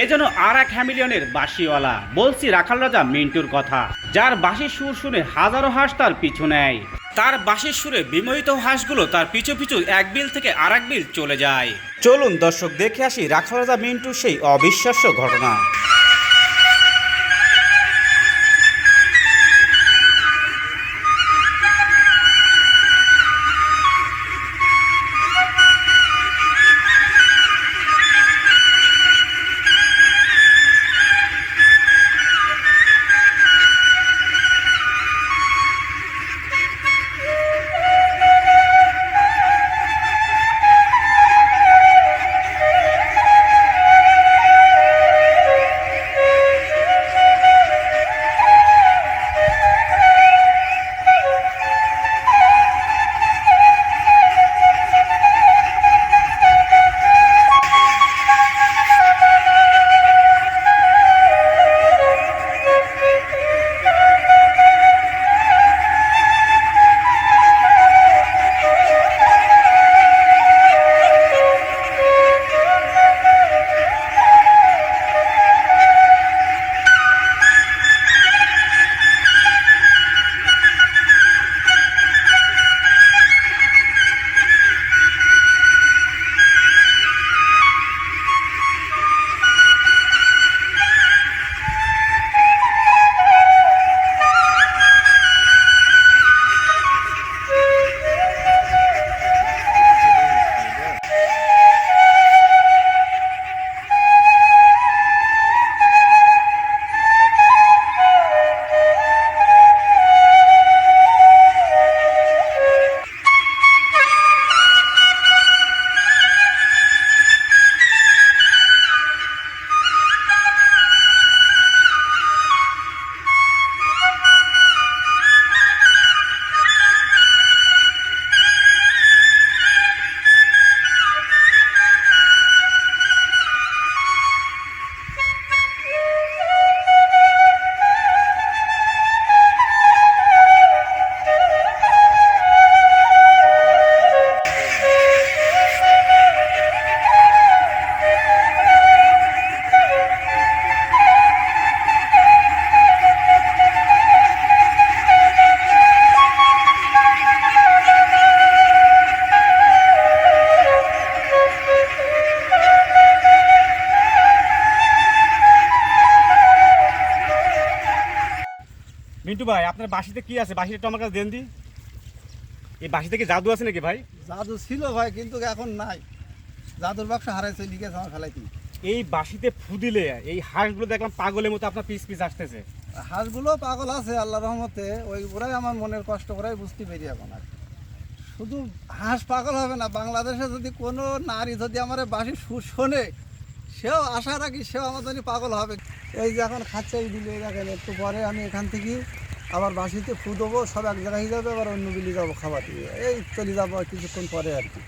এ যেন আর এক হ্যামিলিয়নের বাঁশিওয়ালা। বলছি রাখাল রাজা মিন্টুর কথা। যার বাঁশির সুর শুনে হাজারো হাঁস তার পিছু নেয়। তার বাঁশির সুরে বিমোহিত হাঁসগুলো তার পিছু পিছু এক বিল থেকে আর এক বিল চলে যায়। চলুন দর্শক দেখে আসি রাখাল রাজা মিন্টুর সেই অবিশ্বাস্য ঘটনা। মিন্টু ভাই আপনার বাঁশিতে কি আছে? বাঁশিটা একটু আমার কাছে দেন দি। এই বাঁশিতে কি জাদু আছে নাকি ভাই? জাদু ছিল ভাই কিন্তু এখন নাই। জাদুর বাক্স হারাইছে লিখে আমার ফেলাইতি এই বাঁশিতে ফু দিলে এই হাঁসগুলো দেখলাম পাগলের মতো আপনার পিস পিস আসতেছে। হাঁসগুলো পাগল আছে আল্লাহ রহমতে। ওই ওরাই আমার মনের কষ্ট ওরাই বুঝতে পেরি এখন আর। শুধু হাঁস পাগল হবে না বাংলাদেশে যদি কোনো নারী যদি আমার বাসি সুর শোনে সেও আশা রাখি সেও আমার জন্য পাগল হবে। এই যে এখন খাচ্ছে এই দিলে দেখেন একটু পরে আমি এখান থেকে আবার বাঁশিতে ফু দেবো, সব এক জায়গায় যাবে, আবার অন্য বিলে যাব খাবার দিয়ে। এই চলে যাব কিছুক্ষণ পরে আর কি।